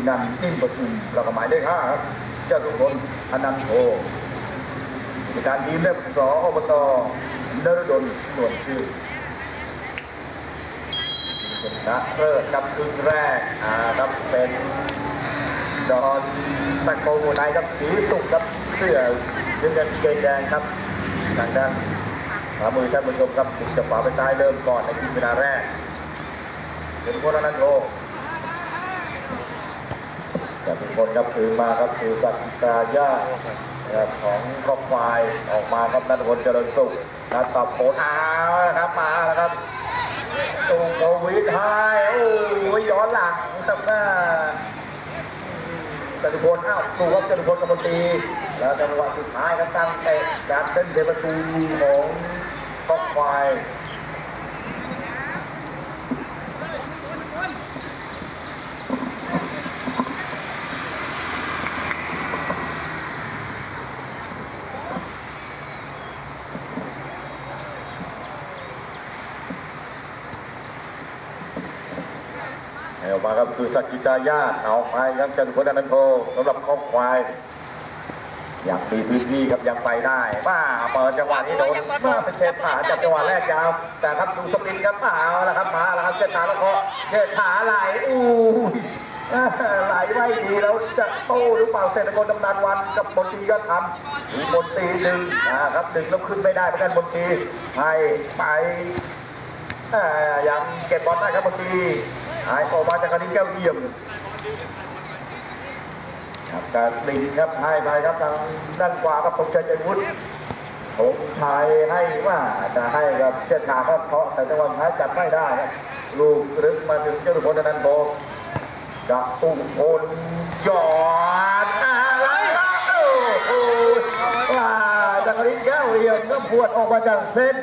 ตินันนิ่มประทุมแล้วก็หมายเลขห้าครับ เจ้าทุกคนอนันโทในการทีมได้สออบตนรดลหน่วลชื่อเป็นนักเลิศครับครึ่งแรกอ่าครับเป็นดอนตะโกมูไนครับสีสุกครับเสื้อยืนกันเกงแดงครับทางด้านขวามือท่านผู้ชมครับติดจากขวาไปซ้ายเริ่มก่อนในทีมเวลาแรกเป็นคนอนันโท แต่เป็นคนครับถือมาครับถือสัตตาญานะของครอบควายออกมาครับนันพลเจริญสุขนัดตับโผล่อ้าวนะครับมาแล้วครับตูโควิดไฮโอ้ยย้อนหลังตับหน้าจตุพลอ้าวตูครับจตุพลกำมตีแล้วจังหวะสุดท้ายครับตั้งเตะการเส้นเทประตูของครอบควาย เอามาครับคือ สักกิตายาตเอาไปครับจันทร์พลอนันโทสำหรับข้อควายอยากมีพื้นที่ครับยังไปได้มาเปิดจังหวะนี้โดนมาเป็นเชษฐาจากจังหวะแรกยาวแต่ครับดูสปินครับมาเอาแล้วครับมาแล้วครับเชษฐาแล้วก็เชษฐาไหลอู้ยเอ้อไหลไม่ดีแล้วจะโต้หรือเปล่าเศรษฐกรดำนานวันกับบนตรียอดธรรมมีบนตรีหนึ่งนะครับหนึ่งแล้วขึ้นไม่ได้เหมือนกันบนตรีให้ไปอ่ายังเก็บบอลได้ครับบางที หายออกมาจากการนี้แก้วเยี่ยมครับการลิงครับให้ไปครับทางด้านขวาครับผมชัยใจวุฒิผมชายให้ว่าจะให้กับเชษฐาก็เพราะแต่จังหวะท้ายจับไม่ได้ครับลูกรึกมาถึงเจ้าทุพลนันโบจะตุ้งพลหยอดอะไรครับโอ้โหว่าจากการนี้แก้วเยี่ยมก็พวดออกมาจากเส้น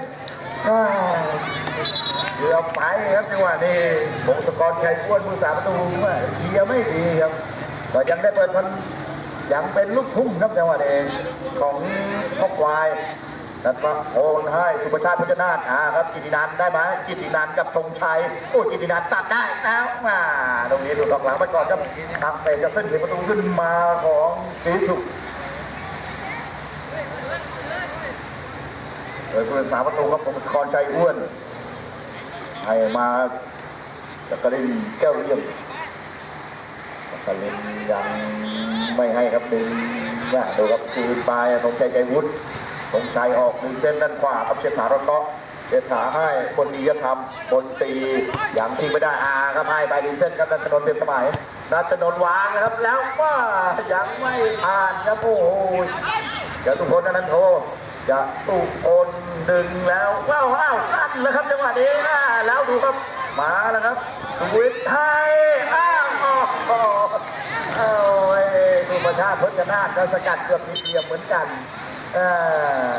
อ่าเรือไปครับจังหวะนี้บงศกรชัยอ้วนมือสามประตูว่าเียไม่ดีครับก็ยังได้เปิดมันยังเป็นลูกทุ่งครับจังหวะนี้ของพ่อควายแล้วก็โอนให้สุประชาติพัฒนาถอ่าครับกิตินันได้ไหมกิตินันกับธงชัยโอ้กิตินันตัดได้แล้วมาตรงนี้ดูดอกหลังไปก่อนครับทำเตะจะเส้นถึงประตูขึ้นมาของศรีสุขโดยผู้รักษาประตูครับผมศกรชัยอ้วน ให้มาจักรินแก้วเยี่ยมจักรินยังไม่ให้ครับดึงนะดูครับคืนไปสงใจใจวุฒิสงใจออกดึงเส้นด้านขวาครับเชษฐาราเตาะเชษฐาให้คนดีจะทำคนตีอย่างที่ไม่ได้อาครับให้ไปดึงเส้นครับนัทนนท์เต็มสมัยนัทนนท์วางนะครับแล้วก็ยังไม่ผ่านครับโอ้โหเดี๋ยวทุกคนนั้นโทร จะตุกคนดึงแล้วว้าวอ้าวสั้นแล้วครับจังหวะนี้อ่าแล้วดูครับมาแล้วครับวิทไทยอ้าวโอ้โหโอ้ยดูประชาติพจนาถก็สกัดเกือบนิดเดียวเหมือนกันเออ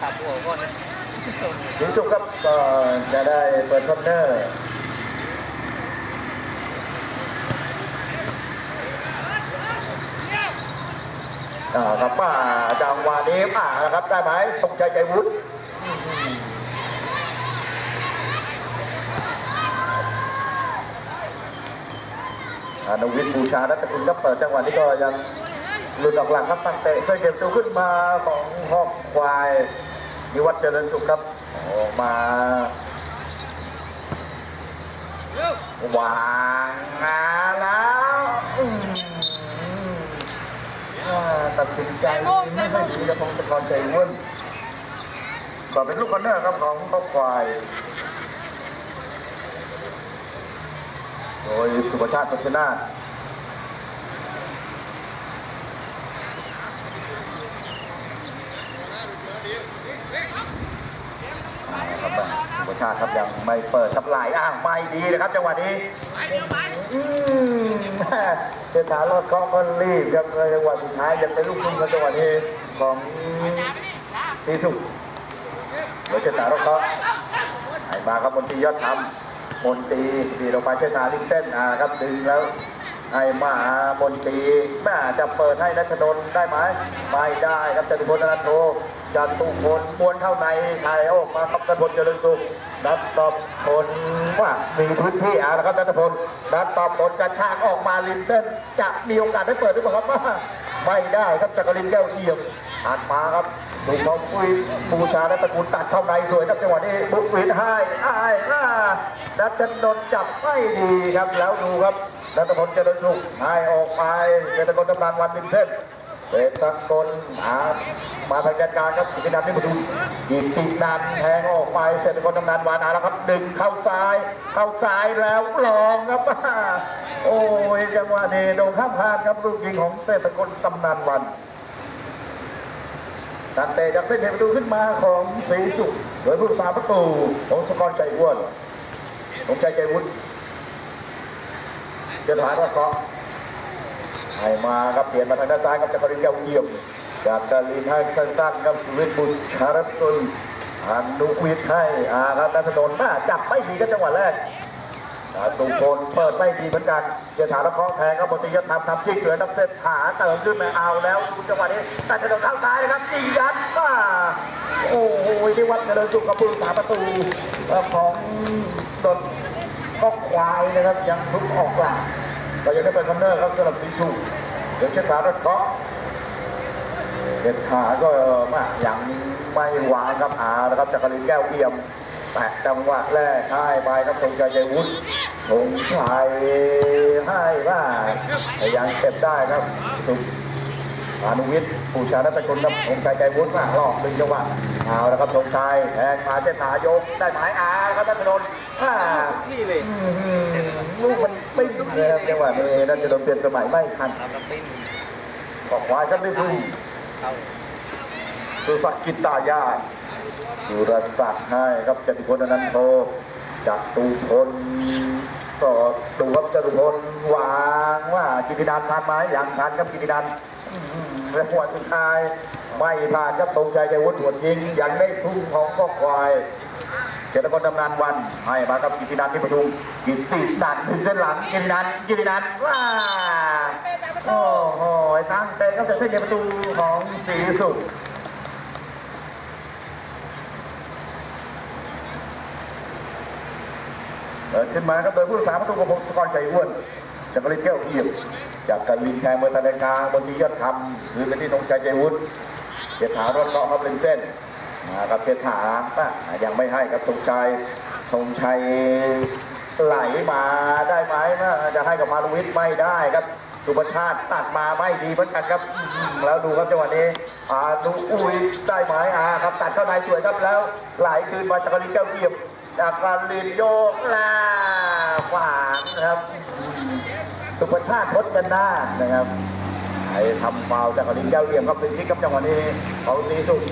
ขับหัวก่อนนะถึงจุกครับก็จะได้เปิดคอนเนอร์ ครับป้าจังหวะนี้ป้านะครับได้ไหมสงใจใจวุฒิอนุวิทย์บูชานัตคุณก็เปิดจังหวะนี้ก็ยังหลุดออกหลังครับตั้งเตะช่วยเก็บตัวขึ้นมาของหอกควายนิวัฒน์เจริญสุขครับออกมาวางมาแล้ว ตัดสินใจไม่ค่อยดีกับพงศกรใจวุ่นก็เป็นลูกคอนเนอร์ครับของครอบควาย โดยสุภชาติพัชนาถอ่าครับุชาติครับยังไม่เปิดทับไหลอ้างไม่ดีนะครับจังหวะนี้อืมเจ้ารอดเคาะก็รีบครับในจังหวะสุดท้ายยังเป็นลูกทุ่งครับจังหวะนี้ของสีสุขเดี๋ยวเจ้ารอดเคาะให้มาครับมนตรียอดธรรมนตรีดีลงไปเจ้าถาลิงเส้นอ่าครับดึงแล้วให้มามนตีแม่จะเปิดให้นัชนนท์ได้ไหมไม่ได้ครับจตุพลอนันโท จัตุพลม้วนเข้าในไทยออกมาครับนัทพลเจริญสุขนัทตบพลว่ามีพื้นที่เอาละครับนัทพลนัทตบพลกระชากออกมาลินเต้นจะมีโอกาสได้เปิดหรือเปล่าครับว่าไม่ได้ครับจักรินแก้วเอี่ยมผ่านมาครับดูเขาคุยบูชาและตะกุลตัดเข้าในสวยครับจังหวะนี้บุกวินให้อ้ายอ่านัทนนท์จับไม่ดีครับแล้วดูครับนัทพลเจริญสุขให้ออกไปเป็นตะกลตำนานวันลินเต้น เป็นตะกลมามาทางการการครับกิจนันนี่มาดูกิจนันแทงออกไปเสร็จตะกลตำนานวานาแล้วครับดึงเข้าซ้าย เข้าซ้ายแล้วลองครับโอ้ยจังหวะนี้โดนข้ามพาดครับลูกยิงของเศรษฐกลตำนานวันตัดเตะจากเส้นเหตุประตูขึ้นมาของศรีสุขโดยผู้สาประตูของสกรใจอ้วนของใจใจวุฒิจะถามว่าเกาะ ให้มาครับเปลี่ยนมาทางด้านซ้ายครับจากกรินแก้วเยี่ยมจากกรินให้สั้นๆครับสุวิทย์บุตรชารตุลอนุวิทย์ให้อาครับนัทนนท์น่าจับไม่ดีก็จังหวะแรกต่ตุงพลเปิดไม่ดีเหมือนกันเจษฐาละเคราะแทงครับบติยศทำทำจิ้งเหลือนักเซตขาเติมขึ้นมาเอาแล้วดูจังหวะนี้แต่ถนนเข้าซ้ายนะครับยิงยัดก็โอ้โหนี่วัดเจริญสุขกับผู้สาประตูของดนก็ควายนะครับยังทุกออกหลัง ก็ยังได้เป็นคอมเนอร์ครับสำหรับสีชูเดี๋ยวเช็ดขารถเคาะเด็ดขาก็มาอย่างไม่วางครับอานะครับจากกรินแก้วเอี่ยมแตะจังหวะแรกให้ไปครับธงชัยใจวุฒิธงชัยให้ว่ายังเก็บได้ครับสุดพานุวิทย์ผู้ชานัตกุลครับธงชัยใจวุฒิมาหลอกหนึ่งจังหวะ เอาแล้วครับธงชัยแทงมาเจ้าขายกได้หมายอาครับท่านนนท์อ่าที่เลยลูกมันปิ้งเลยครับจังหวะนี้น่าจะโดนเปลี่ยนสมัยไม่ทันทำน้ำปิ้งก็ควายกันไม่ถูกเข้าสุสักดิ์กิตตายาสุรศักดิ์ให้ครับจตุพลอนันโทจัตุพลก็ดูครับจตุพลวางว่ากิตินันทานไหมอย่างทานครับกิตินันอื้อหือและหัวสุดท้าย ไม่ผ่านครับตรงใจใจวุฒิหัวยิงยังได้ทุ่มของก็ควายเจตกรดำนานวันให้มาครับกิตินันที่ประชุมกิตินันถึงเส้นหลังกิตินันกิตินันว้าโอ้โหตั้งเตะก็จะเส้นประตูของศรีสุขเปิดขึ้นมาครับโดยผู้รักษาประตูของพงศกอร์ใจอ้วนจากกรินแก้วเอียมจากกรินแทงเมือตะเลกาบนที่ยอดคำคือเป็นที่ธงชัยใจวุฒิ เสียถารถเลาะครับเป็นเส้นมาครับเสียถาอะยังไม่ให้ครับธงชัยธงชัยไหลมาได้ไหมนะจะให้กับมาลุวิทไม่ได้ครับสุประชาติตัดมาไม่ดีเหมือนกันครับ แล้วดูครับจังหวะนี้อานุอุ้ยได้ไหมอาครับตัดเข้าในสวยครับแล้วไหลคืนมาจากกรินแก้วเกียบจากการลินโยกลาขวางนะครับ สุประชาติทดกันหน้านะครับ ทำฟาวจากกรินแก้วเอี่ยมครับเป็นที่ครับจังหวะนี้เขาสีสุด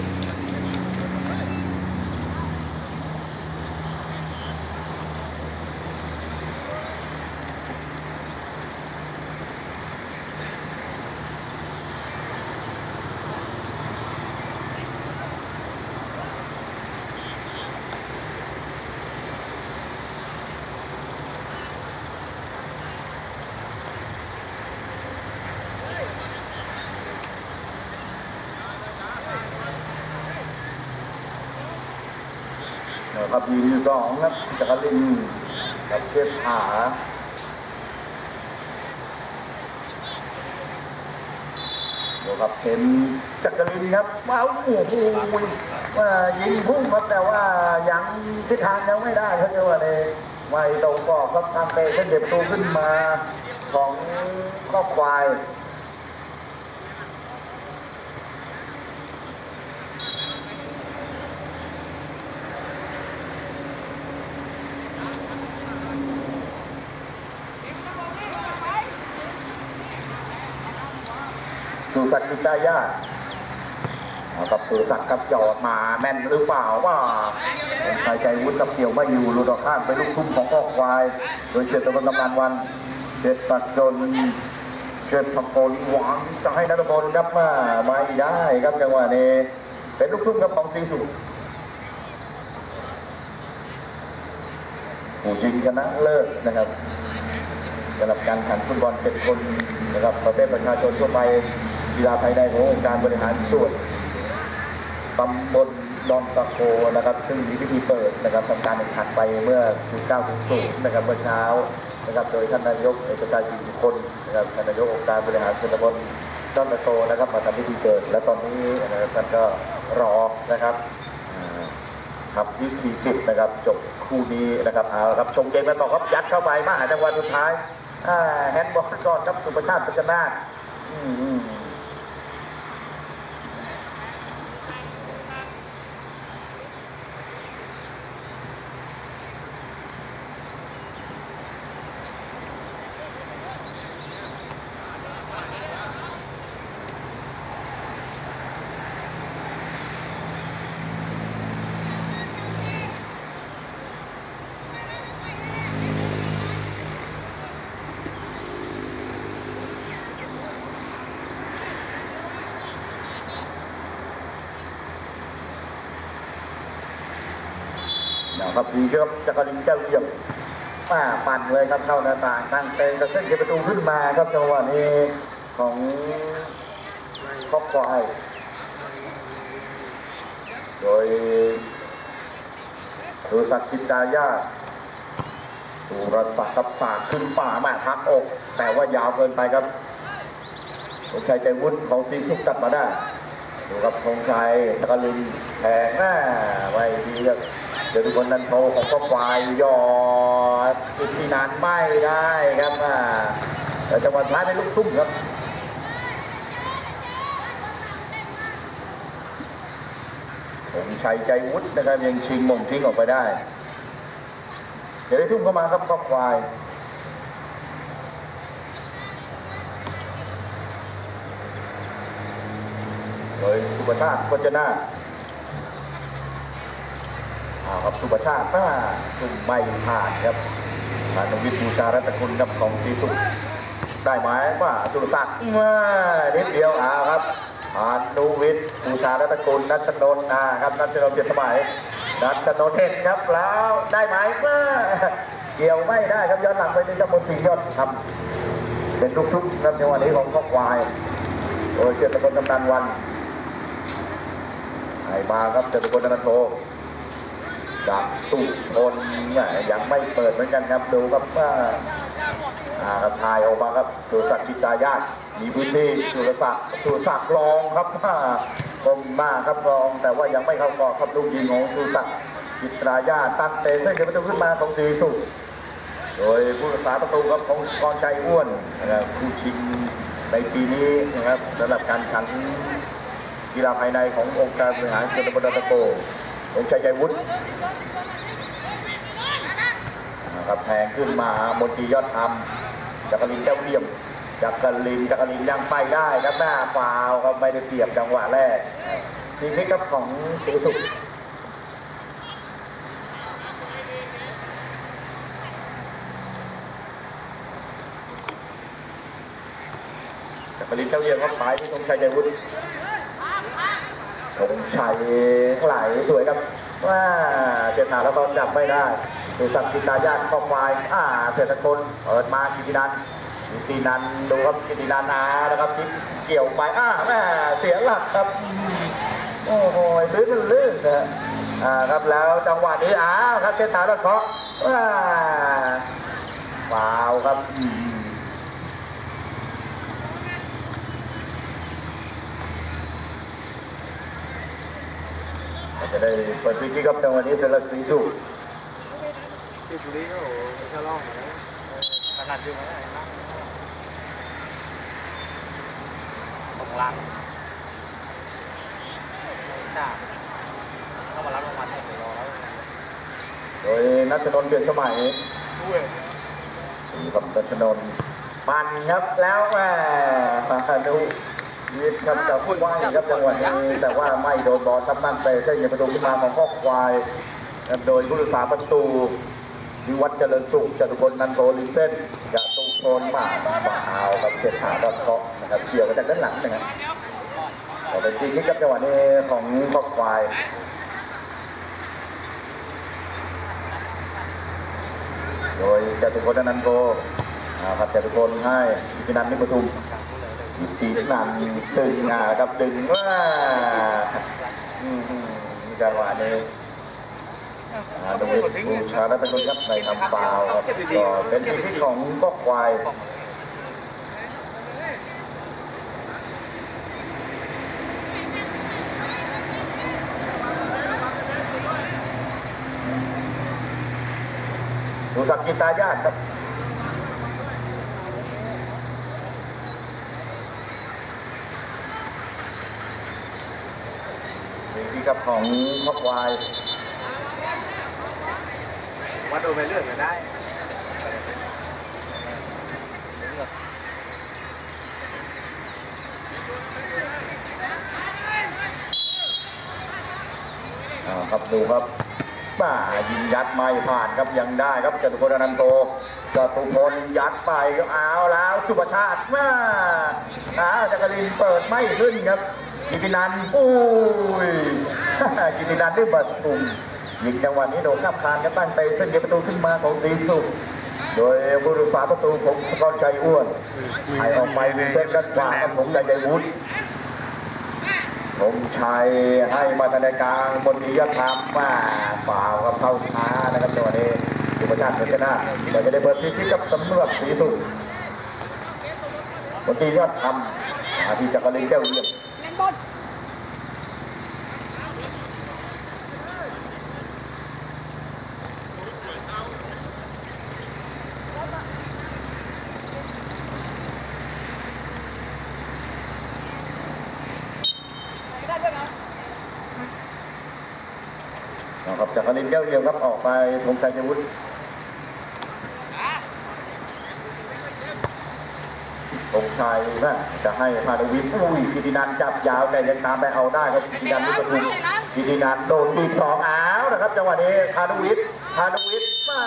ครับยีนสองครับจักรินกับเทพหาดูครับเห็นจักรินครับว้าวโอ้โหว่ายิงพุ่งครับแต่ว่ายังทิศทางยังไม่ได้เขาจะว่าเลยไม่ตรงกรอบครับทางเตะเส้นเด็บตูขึ้นมาของข้อควาย กดิ์กิตายาเอากับสุสักดิ์กับจอดมาแม่นหรือเปล่าว่าใครใจวุฒิกับเกี่ยวไม่อยู่หลุดออกข้างไปลูกทุ่มของข้อควาย โดยเจตตะวันกำนันวันเจตปัดจนเจตพกลหวังจะให้นัทพลครับมาไม่ได้ครับจังหวะนี้เป็นลูกทุ่มครับของสีสุผู้ยิงชนะเลิศนะครับสำหรับการแข่งฟุตบอลเจ็ดคนนะครับประเภทประชาชนทั่วไป กีฬาภายในขององค์การบริหารส่วนตำบลดอนตะโกนะครับ ซึ่งมีพิธีเปิดนะครับทำการแข่งขันไปเมื่อ 1900นะครับเมื่อเช้านะครับ โดยท่านนายกเอกชัยศรีสุคนนะครับท่านนายกองค์การบริหารส่วนตำบลดอนตะโกนะครับมาทำพิธีเปิด และตอนนี้นะครับท่านก็รอนะครับครับวิธีสิบนะครับจบคู่นี้นะครับเอาละครับชมเกมกันต่อครับยัดเข้าไปมาหาจังหวะสุดท้ายแฮนด์บอลก่อนครับสุประชาติปัจนา ครับดีครับจักรินเจ้าเยี่ยมมาปั่นเลยครับเข้าหน้าต่างตั้งเต็งกระเส้นเกประตูขึ้นมาครับจังหวะนี้ของครอบควายโดยดูสักดิ์จินดายาสุรศักดิ์กับสากขึ้นป่าม่พักอก แต่ว่ายาวเกินไปครับธงชัยใจวุฒิของซีซุกตัดมาได้ ดูครับธงชัยจักรินแทงหน้าไว้ดีครับ เดี๋ยวทุกคนนันโทของก็ควายยอดอีกทีนานไม่ได้ครับอ่าแต่จังหวะท้ายเป็นลูกทุ่มครับธงชัยใจวุฒินะครับยังชิงมงทิ้งออกไปได้ เดี๋ยวได้ทุ่มเข้ามาครับก็ควายโดยสุประชาติพจนาถอ้า ครับสุประชาติถ้าซุ่มไม่ผ่านครับทานวิทย์บูชารัตคุณครับของสีสุขได้ไหมว่าสุรศักดิ์มานิดเดียวอ้าวครับผ่านนวิทย์บูชารัตคุณนัชนนท์อ่าครับนัชนนท์เปลี่ยนสมัยนัชนนท์เห็นครับแล้วได้ไหมมาเกี่ยวไม่ได้ครับย้อนหลังไปนี่ครับมนตรียอดทำเป็นทุกๆครับในวันนี้ของข้อควายโดยเจ้าตะกนกำนันวันไอ้มาครับเจตุพลนันโท จากตู้พลเนี่ยยังไม่เปิดเหมือนกันครับ ดูครับว่าอาครับถ่ายออกมาครับ สุรศักดิ์กิจายาตมีพื้นที่สุรศักดิ์สุรศักดิ์รองครับว่าคมมากครับรอง แต่ว่ายังไม่เข้ากรอบครับลูกยิงของสุรศักดิ์กิจายาตตั้งเตะเส้นเดียวประตูขึ้นมาของสีสุโดยผู้รักษาประตูครับของกรใจอ้วนนะครับผู้ชิงในปีนี้นะครับสำหรับการแข่งขันกีฬาภายในขององค์การบริหารส่วนตำบลดอนตะโก องค์ชัยใจวุฒินะครับแทงขึ้นมามนตรียอดธรรมจักรินเจ้าเลี่ยมจักรินจักรินยังไปได้ครับหน้าฟาวครับไม่ได้เปรียบจังหวะแรกทีนี้ครับของสุสุขจักรินเจ้าเลี่ยมครับไปที่องชัยใจวุฒิ ธงชัยไหลสวยครับว่าเจ็บหนาแล้วก็จับไม่ได้ดูสักกิตายาตข้อควายอ่าเศรษฐคนเปิดมากิตินันกิตินันดูครับกิตินันนานะครับทิปเกี่ยวไปอ่าแม่เสียหลักครับโอ้โหลื่นลื่นนะอ่าครับแล้วจังหวะนี้อ้าวครับเชษฐาแล้วเคาะว้าฟาวครับ จะได้เปิดพิธีกับจังหวะนี้เสร็จแล้วสีสุที่บุรีก็ไม่ใช่ร่องนะขนาดอยู่นะของลังจ้าเข้ามารับรางวัลให้รอแล้วโดยนัทนนท์เปลี่ยนสมัยด้วยมีครับนัทนนท์มันครับแล้วแหมดู ยิดครับจะพูดว่าครับจังหวะนี้แต่ว่าไม่โดนบอลทับนั่นไปเส้นยียบประตูขึ้นมาของข้อควาย โดยผู้รักษาประตูวิวัฒน์เจริญสุขจตุพลนันโตลิเส้นจะตุโคนมาฝ่าเอาครับเสียขาดเคาะนะครับเกี่ยวมาจากด้านหลังนะครับแต่เป็นทีคิดครับจังหวะนี้ของข้อควายโดยจตุพลนันโตครับจตุพลให้อิพินันนิปทุม อิพินันดึงอ่าครับดึงว่าอืมมจังหวะนี้อ่าดูวิทย์บูชาแล้วเป็นคนครับในทำฟาวครับก็เป็นที่ของก็ควายดูสักกิตาญาติครับ นี่ที่กับของข้อควาย วัดโดนไปเรื่อยก็ได้อ่าครับดูครับมายิงยัดไม่ผ่านครับยังได้ครับจตุพลอนันโตจตุพลยัดไปก็เอาแล้วสุภชาติมาอาจักรินเปิดไม่ขึ้นครับ กิตินันท์อุ้ยกิตินันได้บัตรปุ่มยิงจังหวะนี้โดนข้ามคานครับตั้งเตะเส้นเกมประตูขึ้นมาของสีสุขโดยบุรุษฝาประตูผมกรชัยอ้วนให้ออกไปเส้นด้านขวาครับผมใจใจวุฒิผมชัยให้มาทางในกลางบนดียธรรมว่าฝ่าวกับเข้าช้านะครับจังหวะนี้สุภาพชนะเราจะได้เปิดที่ที่กับสำรวจสีสุขบนดียอดธรรมอาทีจักรินแก้วเยี่ยมเล่น บอลนะครับจักรินแก้วเยี่ยมครับออกไปธงชัยชัยวุฒิ ธงชัยนะจะให้พานุวิทย์อุ้ยกิตินันท์จับยาวแต่ยังตามไปเอาได้ครับกิตินันท์นี่ก็ถูกกิตินันท์โดนตีสองอ้าวนะครับจังหวะนี้พานุวิทย์พานุวิทย์มา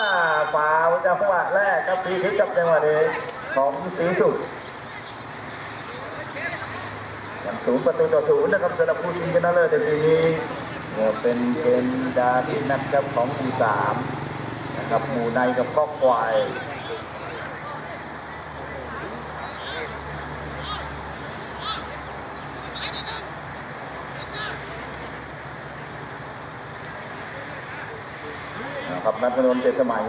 ฟาวล์จังหวะแรกครับทีคิดกับจังหวะนี้ของสีสุขยังศูนย์ประตูต่อศูนย์นะครับสำหรับผู้ชิงชนะเลิศในปีนี้ก็เป็นเกมดาที่นักครับของหมู่สามนะครับหมู่ในกับข้อควาย นะครับนัทนนท์เจตสมัย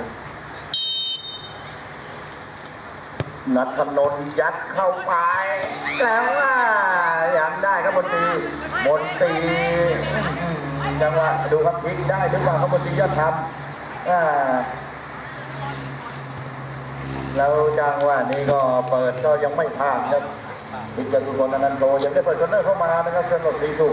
นัทนนท์ยัดเข้าไปแล้วว่ายังได้ครับบนตีบนตีจังหวะดูครับพลิกได้หรือเปล่าครับบนตียอดทำแล้วจังหวะนี้ก็เปิดก็ยังไม่ผ่านครับพิจารุพลนันโตยังได้เปิดคอนเนอร์เข้ามานะครับสำหรับสีสุ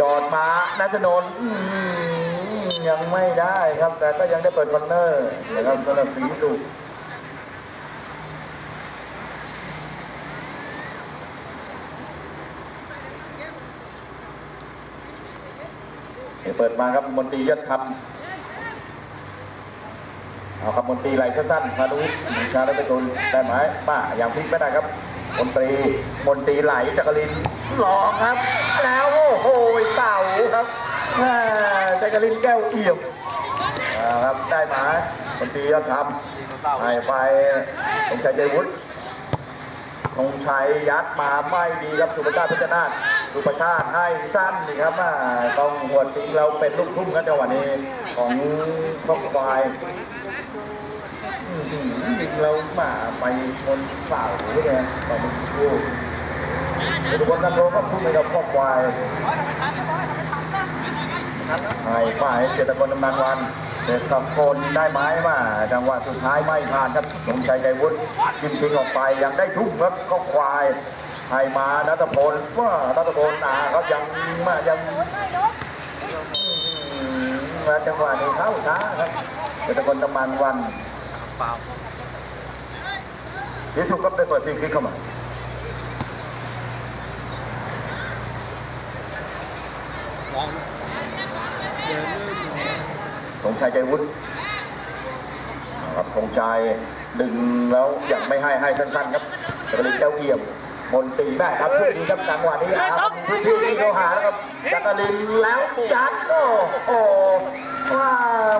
ยอดมานัทนน์ยังไม่ได้ครับ แต่ก็ยังได้เปิดคอนเนอร์นะครับสำหรับสีสุขเปิดมาครับมนตรียอดคำเอาครับมนตรีไหลสั้นๆพานุวิทย์ชาได้ประตูได้ไหมมาอย่างพลิกไม่ได้ครับ มนตรี มนตรีไหลจักริน หลอกครับ แล้วโอ้โหเต่าครับแม่จักรินแก้วเอี่ยมครับได้ไหมมนตียอดคำให้ไปตรงชัยใจวุฒิธงชัยยัดมาไม่ดีครับสุภชาติพัฒนาสุภชาติให้สั้นนี่ครับอ่าต้องหัวตีเราเป็นลูกทุ่งกันจังหวะนี้ของครอบควายอื้อหือยิงเรามาไปชนเสาเลยต่อมือคู่ ทุกคนกันโลก็พุ่งไปกับครอควายให้ฝ่ายเจตกรดำเนินวันเด็กกับคนได้ไม้มาจังหวะสุดท้ายไม่ผ่านครับสงชัยใจวุฒิยิงชิงออกไปยังได้ทุ่มครับก็ควายให้มานัทพลว่านัทพลอ่าครับยังมายังมาจังหวะนี้เข้าช้าครับเจตกรดำเนินวันที่สุดก็ได้เปิดทีคลิกเข้ามา มองเดินเรื่อย สงชัยใจวุฒิครับสงชัยดึงแล้วยังไม่ให้ให้สั้นๆครับจะเป็นเจ้าเอี่ยมมนตรีแม่ครับช่วงนี้ครับจังหวะนี้หาพื้นที่ที่เขาหาแล้วครับจักรินแล้วยัดโอ้โหว่า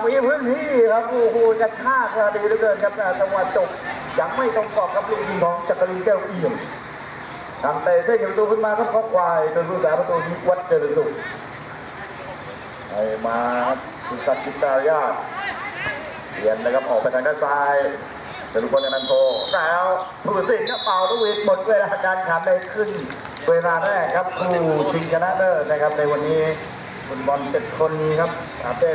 มีพื้นที่ครับโอ้โหจะฆ่าก็ดีเหลือเกินครับแต่จังหวะจบยังไม่ตรงกรอบครับลูกยิงของจักรินแก้วเอี่ยมทำเตะเส้นประตูขึ้นมาครับข้อควายโดยผู้สาประตูนิวัฒน์เจริญสุข ไปมาครับคุณสัตย์จิตารยาเปลี่ยนนะครับออกไปทางด้านซ้ายเจริญพลอนันโตแล้วผู้ตัดสินก็เป่าลูกวิทหมดเวลาการขันได้ขึ้น เวลาแรกครับคู่ชิงชนะเลิศนะครับในวันนี้คุณบอลเจ็ดคนครับอาเต้